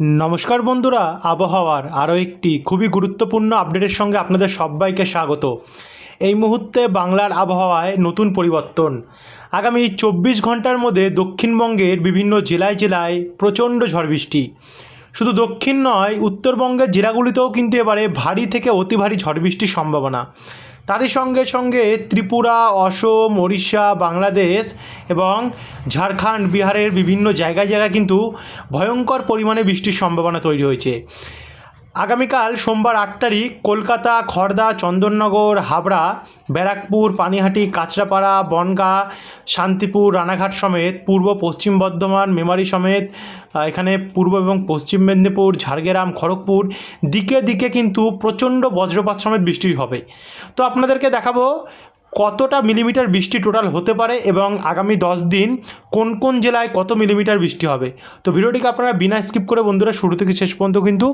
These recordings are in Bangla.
নমস্কার বন্ধুরা, আবহাওয়ার আরও একটি খুবই গুরুত্বপূর্ণ আপডেটের সঙ্গে আপনাদের সবাইকে স্বাগত। এই মুহূর্তে বাংলার আবহাওয়ায় নতুন পরিবর্তন। আগামী চব্বিশ ঘণ্টার মধ্যে দক্ষিণবঙ্গের বিভিন্ন জেলায় জেলায় প্রচণ্ড ঝড় বৃষ্টি। শুধু দক্ষিণ নয়, উত্তরবঙ্গের জেলাগুলিতেও কিন্তু এবারে ভারী থেকে অতি ভারী ঝড় বৃষ্টির সম্ভাবনা। তারই সঙ্গে সঙ্গে ত্রিপুরা, অসম, ওড়িশা, বাংলাদেশ এবং ঝাড়খণ্ড, বিহারের বিভিন্ন জায়গায় জায়গায় কিন্তু ভয়ঙ্কর পরিমাণে বৃষ্টির সম্ভাবনা তৈরি হয়েছে। আগামীকাল সোমবার আট তারিখ কলকাতা খড়দা চন্দননগর, হাবড়া, ব্যারাকপুর, পানিহাটি, কাঁচরাপাড়া, বনগা, শান্তিপুর, রানাঘাট সমেত পূর্ব পশ্চিম বর্ধমান, মেমারি সমেত এখানে পূর্ব এবং পশ্চিম মেদিনীপুর, ঝাড়গ্রাম, খড়গপুর, দিকে দিকে কিন্তু প্রচণ্ড বজ্রপাত সমেত বৃষ্টি হবে। তো আপনাদেরকে দেখাবো কতটা মিলিমিটার বৃষ্টি টোটাল হতে পারে এবং আগামী দশ দিন কোন কোন জেলায় কত মিলিমিটার বৃষ্টি হবে? তো ভিডিওটিকে আপনারা বিনা স্কিপ করে বন্ধুরা শুরু থেকে শেষ পর্যন্ত কিন্তু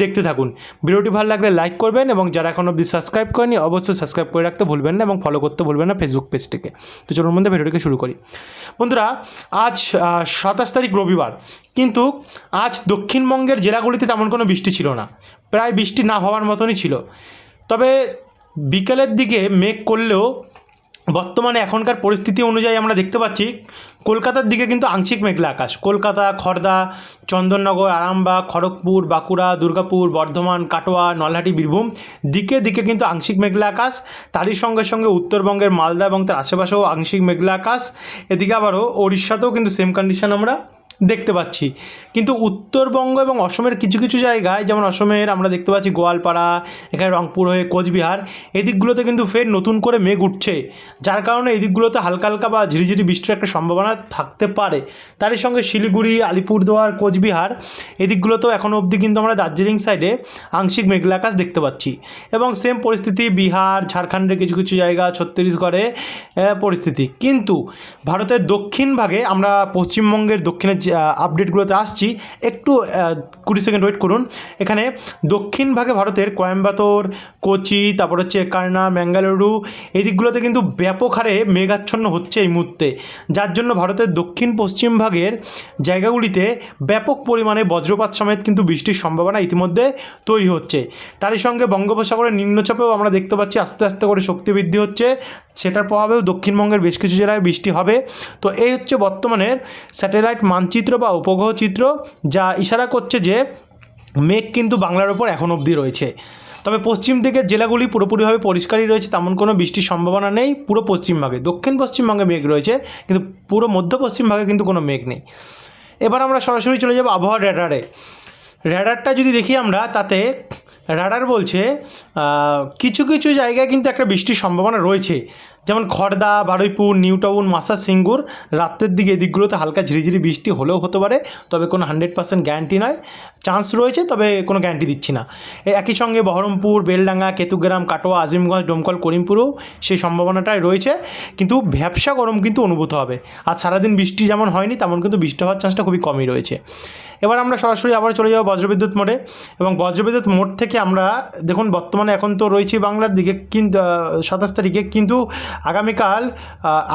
দেখতে থাকুন। ভিডিওটি ভালো লাগলে লাইক করবেন এবং যারা এখন অবধি সাবস্ক্রাইব করেনি অবশ্যই সাবস্ক্রাইব করে রাখতে ভুলবেন না এবং ফলো করতে ভুলবেন না ফেসবুক পেজটিকে তো চলুন মধ্যে ভিডিওটিকে শুরু করি। বন্ধুরা, আজ সাতাশ তারিখ রবিবার, কিন্তু আজ দক্ষিণবঙ্গের জেলাগুলিতে তেমন কোনো বৃষ্টি ছিল না। প্রায় বৃষ্টি না হওয়ার মতনই ছিল। তবে বিকেলের দিকে মেঘ করলেও বর্তমানে এখনকার পরিস্থিতি অনুযায়ী আমরা দেখতে পাচ্ছি কলকাতার দিকে কিন্তু আংশিক মেঘলা আকাশ। কলকাতা খড়দা চন্দননগর, আরামবাগ, খড়গপুর, বাঁকুড়া, দুর্গাপুর, বর্ধমান, কাটোয়া, নলহাটি, বীরভূম দিকে দিকে কিন্তু আংশিক মেঘলা আকাশ। তারই সঙ্গে সঙ্গে উত্তরবঙ্গের মালদা এবং তার আশেপাশেও আংশিক মেঘলা আকাশ। এদিকে আবারও ওড়িশাতেও কিন্তু সেম কন্ডিশন আমরা দেখতে পাচ্ছি। কিন্তু উত্তরবঙ্গ এবং অসমের কিছু কিছু জায়গায়, যেমন অসমের আমরা দেখতে পাচ্ছি গোয়ালপাড়া, এখানে রংপুর হয়ে কোচবিহার, এই দিকগুলোতে কিন্তু ফের নতুন করে মেঘ উঠছে। যার কারণে এই দিকগুলোতে হালকা হালকা বা ঝিরিঝিরি বৃষ্টির একটা সম্ভাবনা থাকতে পারে। তারই সঙ্গে শিলিগুড়ি, আলিপুরদুয়ার, কোচবিহার, এই দিকগুলোতেও এখনও অবধি কিন্তু আমরা দার্জিলিং সাইডে আংশিক মেঘলা আকাশ দেখতে পাচ্ছি। এবং সেম পরিস্থিতি বিহার, ঝাড়খণ্ডের কিছু কিছু জায়গা, ছত্তিশগড়ে পরিস্থিতি। কিন্তু ভারতের দক্ষিণ ভাগে আমরা পশ্চিমবঙ্গের দক্ষিণের আপডেটগুলোতে আসছি। একটু কুড়ি সেকেন্ড ওয়েট করুন। এখানে দক্ষিণ ভাগে ভারতের কোয়েম্বাটোর, কোচি, তারপর হচ্ছে কার্না, ম্যাঙ্গালুরু, এই দিকগুলোতে কিন্তু ব্যাপক হারে মেঘাচ্ছন্ন হচ্ছে এই মুহূর্তে। যার জন্য ভারতের দক্ষিণ পশ্চিম ভাগের জায়গাগুলিতে ব্যাপক পরিমাণে বজ্রপাত সমেত কিন্তু বৃষ্টির সম্ভাবনা ইতিমধ্যে তৈরি হচ্ছে। তারই সঙ্গে বঙ্গোপসাগরের নিম্নচাপেও আমরা দেখতে পাচ্ছি আস্তে আস্তে করে শক্তি বৃদ্ধি হচ্ছে। সেটার প্রভাবেও দক্ষিণবঙ্গের বেশ কিছু জেলায় বৃষ্টি হবে। তো এই হচ্ছে বর্তমানের স্যাটেলাইট মানচিত্র বা উপগ্রহ চিত্র যা ইশারা করছে যে মেঘ কিন্তু বাংলার ওপর এখন অবধি রয়েছে। তবে পশ্চিম দিকের জেলাগুলি পুরোপুরিভাবে পরিষ্কারই রয়েছে, তেমন কোনো বৃষ্টির সম্ভাবনা নেই, পুরো পশ্চিমবঙ্গে। দক্ষিণ পশ্চিমবঙ্গে মেঘ রয়েছে, কিন্তু পুরো মধ্য পশ্চিমবঙ্গে কিন্তু কোনো মেঘ নেই। এবার আমরা সরাসরি চলে যাব আবহাওয়া র্যাডারে র্যাডারটা যদি দেখি আমরা, তাতে রাডার বলছে কিছু কিছু জায়গায় কিন্তু একটা বৃষ্টির সম্ভাবনা রয়েছে। যেমন খড়দা বারুইপুর নিউ টাউন মাসা সিঙ্গুর, রাত্রের দিকে এদিকগুলোতে হালকা ঝিরিঝিরি বৃষ্টি হলেও হতে পারে, তবে কোনো হান্ড্রেড পার্সেন্ট গ্যারান্টি নয়। চান্স রয়েছে, তবে কোনো গ্যারান্টি দিচ্ছি না। একই সঙ্গে বহরমপুর, বেলডাঙ্গা, কেতুগ্রাম, কাটোয়া, আজিমগঞ্জ, ডোমকল, করিমপুরও সেই সম্ভাবনাটাই রয়েছে। কিন্তু ভ্যাবসা গরম কিন্তু অনুভূত হবে। আর সারাদিন বৃষ্টি যেমন হয়নি, তেমন কিন্তু বৃষ্টি হওয়ার চান্সটা খুবই কমই রয়েছে। এবার আমরা সরাসরি আবার চলে যাব বজ্রবিদ্যুৎ মোড়ে। এবং বজ্রবিদ্যুৎ মোড় থেকে আমরা, দেখুন, বর্তমানে এখন তো রয়েছি বাংলার দিকে কিন্তু সাতাশ তারিখে। কিন্তু আগামীকাল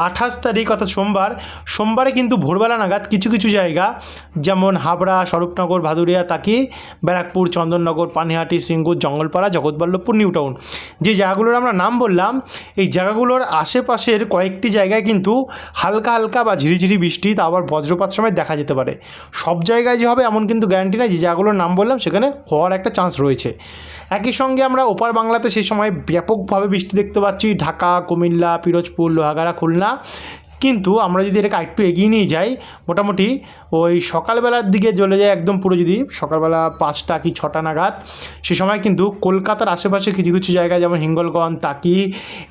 আঠাশ তারিখ, অর্থাৎ সোমবার, সোমবারে কিন্তু ভোরবেলা নাগাদ কিছু কিছু জায়গা, যেমন হাবড়া, স্বরূপনগর, ভাদুরিয়া, তাকি, ব্যারাকপুর, চন্দননগর, পানিহাটি, সিঙ্গুর, জঙ্গলপাড়া, জগৎবল্লভপুর নিউ টাউন যে জায়গাগুলোর আমরা নাম বললাম, এই জায়গাগুলোর আশেপাশের কয়েকটি জায়গায় কিন্তু হালকা হালকা বা ঝিরিঝিরি বৃষ্টি, তা আবার বজ্রপাত সময় দেখা যেতে পারে। সব জায়গায় যে হবে, এমন কিন্তু গ্যারান্টি নাই যে যাগুলোর নাম বললাম সেখানে হওয়ার একটা চান্স রয়েছে। একই সঙ্গে আমরা ওপার বাংলাতে সেই সময় ব্যাপকভাবে বৃষ্টি দেখতে পাচ্ছি। ঢাকা, কুমিল্লা, পিরোজপুর, লোহাগাড়া, খুলনা। কিন্তু আমরা যদি এটাকে একটু এগিয়ে নিয়ে যাই, মোটামুটি ওই সকালবেলার দিকে চলে যায় একদম পুরো যদি সকালবেলা পাঁচটা কি ছটা নাগাদ, সে সময় কিন্তু কলকাতার আশেপাশে কিছু কিছু জায়গায় যেমন হিঙ্গলগঞ্জ তাকি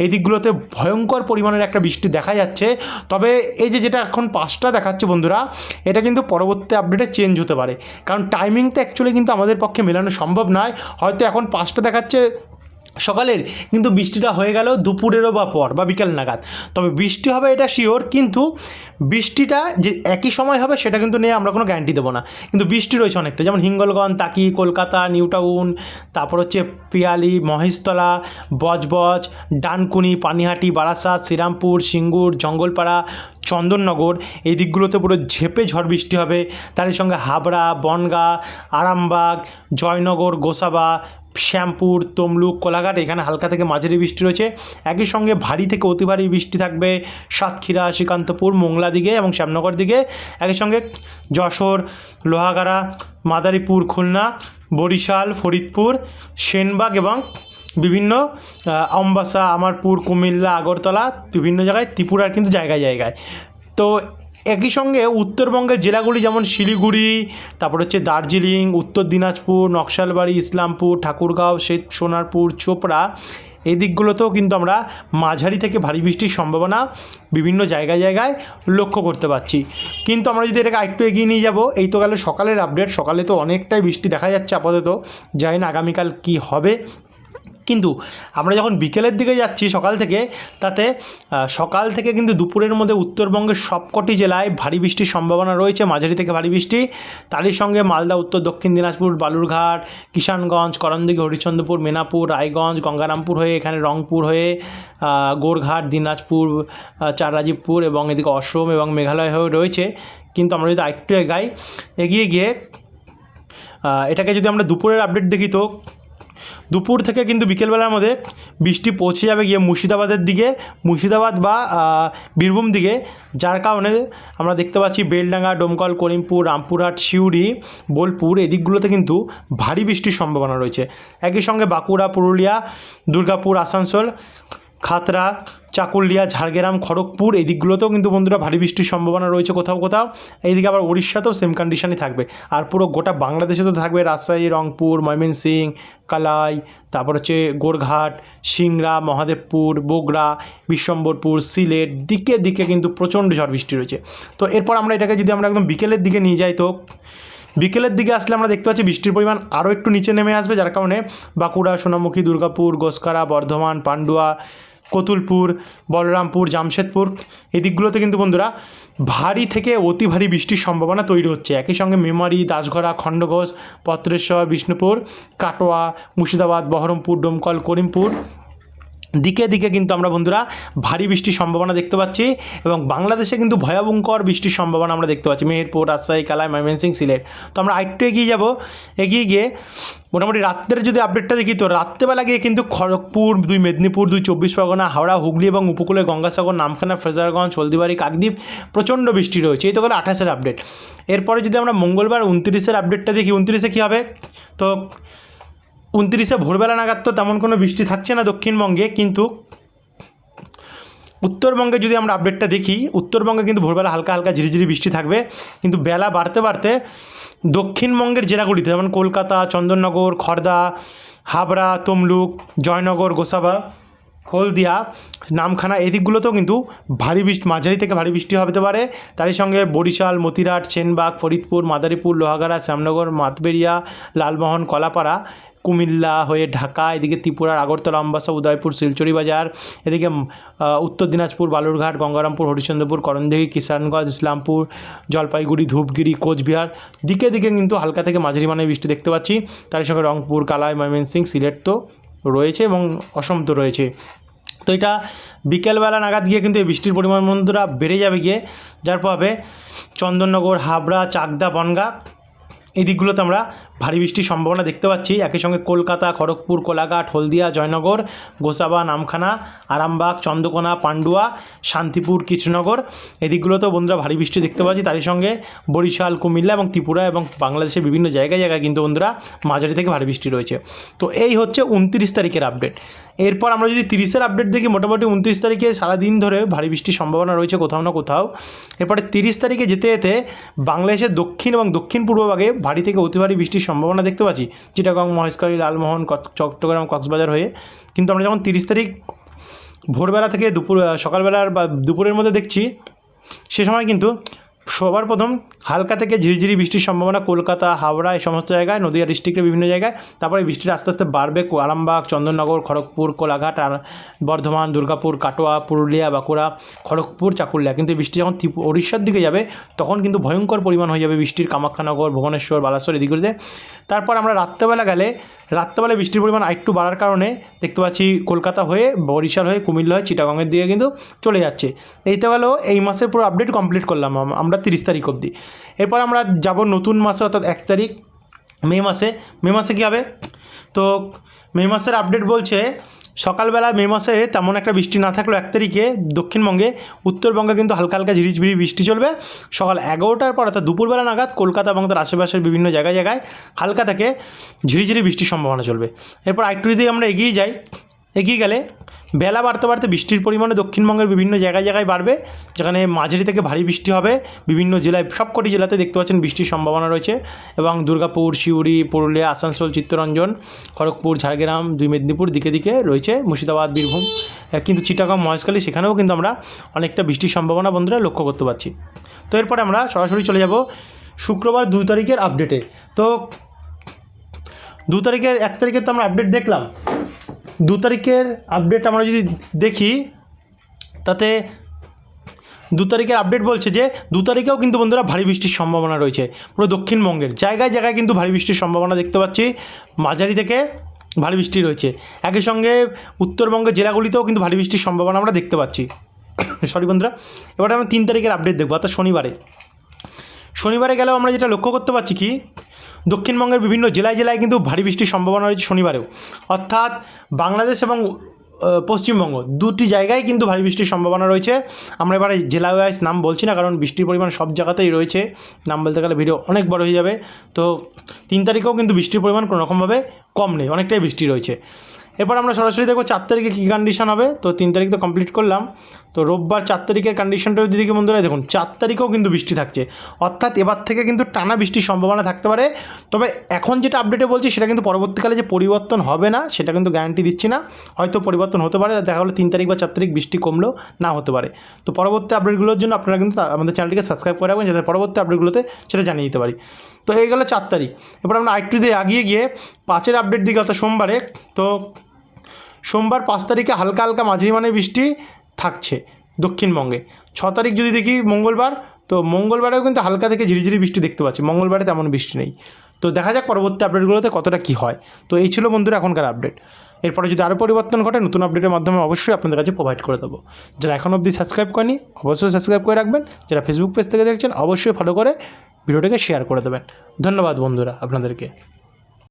এই দিকগুলোতে ভয়ঙ্কর পরিমাণের একটা বৃষ্টি দেখা যাচ্ছে। তবে এই যে যেটা এখন পাঁচটা দেখাচ্ছে বন্ধুরা, এটা কিন্তু পরবর্তী আপডেটে চেঞ্জ হতে পারে। কারণ টাইমিংটা অ্যাকচুয়ালি কিন্তু আমাদের পক্ষে মেলানো সম্ভব নয়। হয়তো এখন পাঁচটা দেখাচ্ছে সকালের, কিন্তু বৃষ্টিটা হয়ে গেল দুপুরেরও বা পর, বা বিকেল নাগাদ। তবে বৃষ্টি হবে এটা শিওর কিন্তু বৃষ্টিটা যে একই সময় হবে সেটা কিন্তু নিয়ে আমরা কোনো গ্যারান্টি দেবো না। কিন্তু বৃষ্টি রয়েছে অনেকটা, যেমন হিঙ্গলগঞ্জ, তাকি, কলকাতা, নিউ টাউন, তারপর হচ্ছে পিয়ালি, মহেশতলা, বজবজ, ডানকুনি, পানিহাটি, বারাসাত, শ্রীরামপুর, সিঙ্গুর, জঙ্গলপাড়া, চন্দননগর, এই দিকগুলোতে পুরো ঝেপে ঝড় বৃষ্টি হবে। তারই সঙ্গে হাবড়া, বনগা, আরামবাগ, জয়নগর, গোসাবা শ্যামপুর তমলুক কোলাঘাট এখানে হালকা থেকে মাঝারি বৃষ্টি রয়েছে। একই সঙ্গে ভারী থেকে অতি ভারী বৃষ্টি থাকবে সাতক্ষীরা শ্রীকান্তপুর মোংলা দিকে এবং শ্যামনগর দিকে। একই সঙ্গে যশোর লোহাগাড়া মাদারীপুর খুলনা বরিশাল ফরিদপুর সেনবাগ এবং বিভিন্ন আহ, আমবাসা আমারপুর কুমিল্লা আগরতলা বিভিন্ন জায়গায় ত্রিপুরার কিন্তু জায়গায় জায়গায়। তো একই সঙ্গে উত্তরবঙ্গের জেলাগুলি যেমন শিলিগুড়ি, তারপর হচ্ছে দার্জিলিং, উত্তর দিনাজপুর, নকশালবাড়ি, ইসলামপুর, ঠাকুরগাঁও শ্বেত সোনারপুর, চোপড়া, এই দিকগুলোতেও কিন্তু আমরা মাঝারি থেকে ভারী বৃষ্টির সম্ভাবনা বিভিন্ন জায়গায় জায়গায় লক্ষ্য করতে পারছি। কিন্তু আমরা যদি এটাকে আরেকটু এগিয়ে নিয়ে যাব, এই তো গেল সকালের আপডেট সকালে তো অনেকটাই বৃষ্টি দেখা যাচ্ছে আপাতত। জানি না আগামীকাল কী হবে কিন্তু আমরা যখন বিকেলের দিকে যাচ্ছি সকাল থেকে তাতে সকাল থেকে কিন্তু দুপুরের মধ্যে উত্তরবঙ্গের সবকটি জেলায় ভারী বৃষ্টির সম্ভাবনা রয়েছে। মাঝারি থেকে ভারী বৃষ্টি। তারই সঙ্গে মালদা উত্তর দক্ষিণ দিনাজপুর বালুরঘাট কিষানগঞ্জ করণদিঘি হরিচন্দ্রপুর মেনাপুর রায়গঞ্জ গঙ্গারামপুর হয়ে এখানে রংপুর হয়ে গোরঘাট দিনাজপুর আহ, চাররাজীবপুর এবং এদিকে অসম এবং মেঘালয় হয়ে রয়েছে। কিন্তু আমরা যদি আরেকটু এগাই এগিয়ে গিয়ে এটাকে যদি আমরা দুপুরের আপডেট দেখি তো দুপুর থেকে কিন্তু বিকেলবেলার মধ্যে বৃষ্টি পৌঁছে যাবে গিয়ে মুর্শিদাবাদের দিকে, মুর্শিদাবাদ বা বীরভূম দিকে। যার কারণে আমরা দেখতে পাচ্ছি বেলডাঙ্গা, ডোমকল, করিমপুর, রামপুরহাট, সিউড়ি, বোলপুর এদিকগুলোতে কিন্তু ভারী বৃষ্টির সম্ভাবনা রয়েছে। একই সঙ্গে বাঁকুড়া, পুরুলিয়া, দুর্গাপুর, আসানসোল খাতড়া, চাকুলিয়া, ঝাড়গ্রাম, খড়গপুর এই দিকগুলোতেও কিন্তু বন্ধুরা ভারী বৃষ্টির সম্ভাবনা রয়েছে কোথাও কোথাও। এইদিকে আবার উড়িষ্যাতেও সেম কন্ডিশনই থাকবে। আর পুরো গোটা বাংলাদেশে তো থাকবে রাজশাহী, রংপুর ময়মনসিং কালাই, তারপর হচ্ছে গোরঘাট, সিংড়া, মহাদেবপুর, বগুড়া, বিশ্বম্বরপুর, সিলেট, দিকে দিকে কিন্তু প্রচণ্ড ঝড় বৃষ্টি রয়েছে। তো এরপর আমরা এটাকে যদি আমরা একদম বিকেলের দিকে নিয়ে যাই, তো বিকেলের দিকে আসলে আমরা দেখতে পাচ্ছি বৃষ্টির পরিমাণ আরও একটু নিচে নেমে আসবে, যার কারণে বাঁকুড়া, সোনামুখী, দুর্গাপুর গোসকারা বর্ধমান, পান্ডুয়া কতুলপুর, বলরামপুর, জামশেদপুর, এই দিকগুলোতে কিন্তু বন্ধুরা ভারী থেকে অতি ভারী বৃষ্টির সম্ভাবনা তৈরি হচ্ছে। একই সঙ্গে মেমারি, দাসঘরা, খণ্ডঘোষ, পত্রেশ্বর, বিষ্ণুপুর, কাটোয়া, মুর্শিদাবাদ, বহরমপুর, ডোমকল, করিমপুর দিকে দিকে কিন্তু আমরা বন্ধুরা ভারী বৃষ্টির সম্ভাবনা দেখতে পাচ্ছি এবং বাংলাদেশে কিন্তু ভয়াবঙ্কর বৃষ্টির সম্ভাবনা আমরা দেখতে পাচ্ছি। মেহেরপুর, রাজশাহী, কালাই, ময়মনসিং, সিলেট। তো আমরা আরেকটু এগিয়ে যাব। এগিয়ে গিয়ে মোটামুটি রাত্রের যদি আপডেটটা দেখি, তো রাত্রেবেলা গিয়ে কিন্তু খড়গপুর, দুই মেদিনীপুর, দুই চব্বিশ পরগনা, হাওড়া, হুগলি এবং উপকূলে গঙ্গাসাগর, নামখানা, ফ্রেজারগঞ্জ, হলদিবাড়ি, কাকদ্বীপ প্রচণ্ড বৃষ্টি রয়েছে। এই তো গেলো আঠাশের আপডেট এরপরে যদি আমরা মঙ্গলবার উনত্রিশের আপডেটটা দেখি, উনত্রিশে কী হবে? তো উনত্রিশে ভোরবেলা নাগাদ তো তেমন কোনো বৃষ্টি থাকছে না দক্ষিণবঙ্গে, কিন্তু উত্তরবঙ্গে যদি আমরা আপডেটটা দেখি, উত্তরবঙ্গে কিন্তু ভোরবেলা হালকা হালকা ঝিরিঝিরি বৃষ্টি থাকবে, কিন্তু বেলা বাড়তে বাড়তে দক্ষিণবঙ্গের জেলাগুলিতে যেমন কলকাতা, চন্দননগর খড়দা হাবড়া, তমলুক, জয়নগর, গোসাবা হলদিয়া নামখানা এদিকগুলোতেও কিন্তু ভারী বৃষ্টি, মাঝারি থেকে ভারী বৃষ্টি হতে পারে। তারই সঙ্গে বরিশাল, মতিরাট চেনবাগ ফরিদপুর, মাদারীপুর, লোহাগাড়া, শ্যামনগর, মাতবেরিয়া, লালমোহন, কলাপাড়া, কুমিল্লা হয়ে ঢাকা, এদিকে ত্রিপুরার আগরতলা আমবাসা উদয়পুর, শিলচরি বাজার, এদিকে উত্তর দিনাজপুর, বালুরঘাট, গঙ্গারামপুর হরিচন্দ্রপুর করণদিঘি, কিষানগঞ্জ, ইসলামপুর, জলপাইগুড়ি, ধূপগিরি, কোচবিহার, দিকে দিকে কিন্তু হালকা থেকে মাঝারি মানের বৃষ্টি দেখতে পাচ্ছি। তার সঙ্গে রংপুর, কালাই ময়মনসিং সিলেট তো রয়েছে এবং অসম রয়েছে। তো এটা বিকেলবেলা নাগাদ গিয়ে কিন্তু এই বৃষ্টির পরিমাণ বন্ধুরা বেড়ে যাবে গিয়ে, যার প্রভাবে চন্দননগর, হাবড়া, চাকদা, বনগা এই দিকগুলোতে আমরা ভারী বৃষ্টির সম্ভাবনা দেখতে পাচ্ছি। একই সঙ্গে কলকাতা, খড়গপুর, কোলাঘাট, হলদিয়া, জয়নগর, গোসাবা, নামখানা, আরামবাগ, চন্দ্রকোনা, পান্ডুয়া, শান্তিপুর, কৃষ্ণনগর। এদিকগুলোতেও বন্ধুরা ভারী বৃষ্টি দেখতে পাচ্ছি। তারই সঙ্গে বরিশাল, কুমিল্লা এবং ত্রিপুরা এবং বাংলাদেশের বিভিন্ন জায়গায় জায়গায় কিন্তু বন্ধুরা মাঝারি থেকে ভারী বৃষ্টি রয়েছে। তো এই হচ্ছে উনত্রিশ তারিখের আপডেট এরপর আমরা যদি তিরিশের আপডেট দেখি, মোটামুটি উনত্রিশ তারিখে সারাদিন ধরে ভারী বৃষ্টির সম্ভাবনা রয়েছে কোথাও না কোথাও। এরপরে তিরিশ তারিখে যেতে যেতে বাংলাদেশের দক্ষিণ এবং দক্ষিণ পূর্ব ভাগে ভারী থেকে অতি ভারী বৃষ্টির সম্ভাবনা দেখতে পাচ্ছি। চিটাগং, মহেশকালী, লালমোহন চট্টগ্রাম, কক্সবাজার হয়ে। কিন্তু আমরা যখন তিরিশ তারিখ ভোরবেলা থেকে দুপুর সকালবেলার বা দুপুরের মধ্যে দেখছি, সে সময় কিন্তু সবার প্রথম হালকা থেকে ঝিরিঝিরি বৃষ্টির সম্ভাবনা কলকাতা, হাওড়া, এই সমস্ত জায়গায়, নদীয়া ডিস্ট্রিক্টের বিভিন্ন জায়গায়। তারপরে বৃষ্টিটা আস্তে আস্তে বাড়বে আরামবাগ, চন্দননগর, খড়গপুর, কোলাঘাট বর্ধমান, দুর্গাপুর, কাটোয়া, পুরুলিয়া, বাঁকুড়া, খড়গপুর, চাকুলিয়া। কিন্তু বৃষ্টি যখন উড়িষ্যার দিকে যাবে, তখন কিন্তু ভয়ঙ্কর পরিমাণ হয়ে যাবে বৃষ্টির, কামাখ্যানগর, ভুবনেশ্বর, বালাসোর এদিকগুলিতে তারপর আমরা রাত্রেবেলা গেলে রাত্রেবেলা বৃষ্টির পরিমাণ আরেকটু বাড়ার কারণে দেখতে পাচ্ছি কলকাতা হয়ে, বরিশাল হয়ে, কুমিল্লা হয়ে, চিটাগংয়ের দিকে কিন্তু চলে যাচ্ছে। এইতে গেলেও এই মাসে পুরো আপডেট কমপ্লিট করলাম আম- আমরা তিরিশ তারিখ অবধি। এরপর আমরা যাব নতুন মাসে, অর্থাৎ এক তারিখ, মে মাসে। মে মাসে কী হবে? তো মে মাসের আপডেট বলছে, সকালবেলা মে মাসে তেমন একটা বৃষ্টি না থাকলেও এক তারিখে দক্ষিণবঙ্গে, উত্তরবঙ্গে কিন্তু হালকা হালকা ঝিরিঝিরি বৃষ্টি চলবে। সকাল এগারোটার পর, অর্থাৎ দুপুরবেলা নাগাদ, কলকাতা এবং তার আশেপাশের বিভিন্ন জায়গায় জায়গায় হালকা থেকে ঝিরিঝিরি বৃষ্টির সম্ভাবনা চলবে। এরপর আরেকটু যদি আমরা এগিয়ে যাই এগিয়ে গেলে বেলা বাড়তে বাড়তে বৃষ্টির পরিমাণে দক্ষিণবঙ্গের বিভিন্ন জায়গায় জায়গায় বাড়বে, যেখানে মাঝারি থেকে ভারী বৃষ্টি হবে। বিভিন্ন জেলায়, সবকটি জেলাতে দেখতে পাচ্ছেন বৃষ্টির সম্ভাবনা রয়েছে এবং দুর্গাপুর, সিউড়ি, পুরুলিয়া, আসানসোল, চিত্তরঞ্জন, খড়গপুর, ঝাড়গ্রাম, দুই মেদিনীপুর দিকে দিকে রয়েছে মুর্শিদাবাদ, বীরভূম। কিন্তু চিটাগাং, মহেশখালী, সেখানেও কিন্তু আমরা অনেকটা বৃষ্টির সম্ভাবনা বন্ধুরা লক্ষ্য করতে পারছি। তো এরপরে আমরা সরাসরি চলে যাব শুক্রবার দুই তারিখের আপডেটে তো দু তারিখের এক তারিখের তো আমরা আপডেট দেখলাম। দু তারিখের আপডেট আমরা যদি দেখি, তাতে দু তারিখের আপডেট বলছে যে, দু তারিখেও কিন্তু বন্ধুরা ভারী বৃষ্টির সম্ভাবনা রয়েছে, পুরো দক্ষিণবঙ্গের জায়গায় জায়গায় কিন্তু ভারী বৃষ্টির সম্ভাবনা দেখতে পাচ্ছি, মাঝারি থেকে ভারী বৃষ্টি রয়েছে। একই সঙ্গে উত্তরবঙ্গের জেলাগুলিতেও কিন্তু ভারী বৃষ্টির সম্ভাবনা আমরা দেখতে পাচ্ছি। সরি বন্ধুরা, এবারে আমরা তিন তারিখের আপডেট দেখব, অর্থাৎ শনিবারে। শনিবারে গেলেও আমরা যেটা লক্ষ্য করতে পারছি কি দক্ষিণবঙ্গের বিভিন্ন জেলায় জেলায় কিন্তু ভারী বৃষ্টির সম্ভাবনা রয়েছে শনিবারেও। অর্থাৎ বাংলাদেশ এবং পশ্চিমবঙ্গ দুটি জায়গায় কিন্তু ভারী বৃষ্টির সম্ভাবনা রয়েছে। আমরা এবারে জেলা ওয়াইজ নাম বলছি না, কারণ বৃষ্টির পরিমাণ সব জায়গাতেই রয়েছে। নাম বলতে গেলে ভিডিও অনেক বড় হয়ে যাবে। তো তিন তারিখেও কিন্তু বৃষ্টির পরিমাণ কোনো রকমভাবে কম নেই, অনেকটাই বৃষ্টি রয়েছে। এরপর আমরা সরাসরি দেখব চার তারিখে কী কন্ডিশন হবে। তো তিন তারিখ তো কমপ্লিট করলাম। তো রোববার চার তারিখের কন্ডিশনটা যদি দেখি বন্ধুরা দেখুন, চার তারিখেও কিন্তু বৃষ্টি থাকছে। অর্থাৎ এবার থেকে কিন্তু টানা বৃষ্টির সম্ভাবনা থাকতে পারে। তবে এখন যেটা আপডেটে বলছি, সেটা কিন্তু পরবর্তীকালে যে পরিবর্তন হবে না, সেটা কিন্তু গ্যারান্টি দিচ্ছি না। হয়তো পরিবর্তন হতে পারে, দেখা গেলো তিন তারিখ বা চার তারিখ বৃষ্টি কমলেও না হতে পারে। তো পরবর্তী আপডেটগুলোর জন্য আপনারা কিন্তু আমাদের চ্যানেলটিকে সাবস্ক্রাইব করে রাখবেন, যাতে পরবর্তী আপডেটগুলোতে সেটা জানিয়ে দিতে পারি। তো এই গেলো চার তারিখ। এবার আমরা আরেকটু দিয়ে আগিয়ে গিয়ে পাঁচের আপডেট দিকে অর্থাৎ সোমবারে, তো সোমবার পাঁচ তারিখে হালকা হালকা মাঝারি মানে বৃষ্টি থাকছে দক্ষিণবঙ্গে। ছ তারিখ যদি দেখি মঙ্গলবার, তো মঙ্গলবারেও কিন্তু হালকা থেকে ঝিরিঝিরি বৃষ্টি দেখতে পাচ্ছি। মঙ্গলবারে তেমন বৃষ্টি নেই। তো দেখা যাক পরবর্তী আপডেটগুলোতে কতটা কী হয়। তো এই ছিল বন্ধুরা এখনকার আপডেট। এরপরে যদি আরও পরিবর্তন ঘটে, নতুন আপডেটের মাধ্যমে অবশ্যই আপনাদের কাছে প্রোভাইড করে দেবো। যারা এখন অবধি সাবস্ক্রাইব করেনি, অবশ্যই সাবস্ক্রাইব করে রাখবেন। যারা ফেসবুক পেজ থেকে দেখছেন, অবশ্যই ফলো করে ভিডিওটাকে শেয়ার করে দেবেন। ধন্যবাদ বন্ধুরা আপনাদেরকে।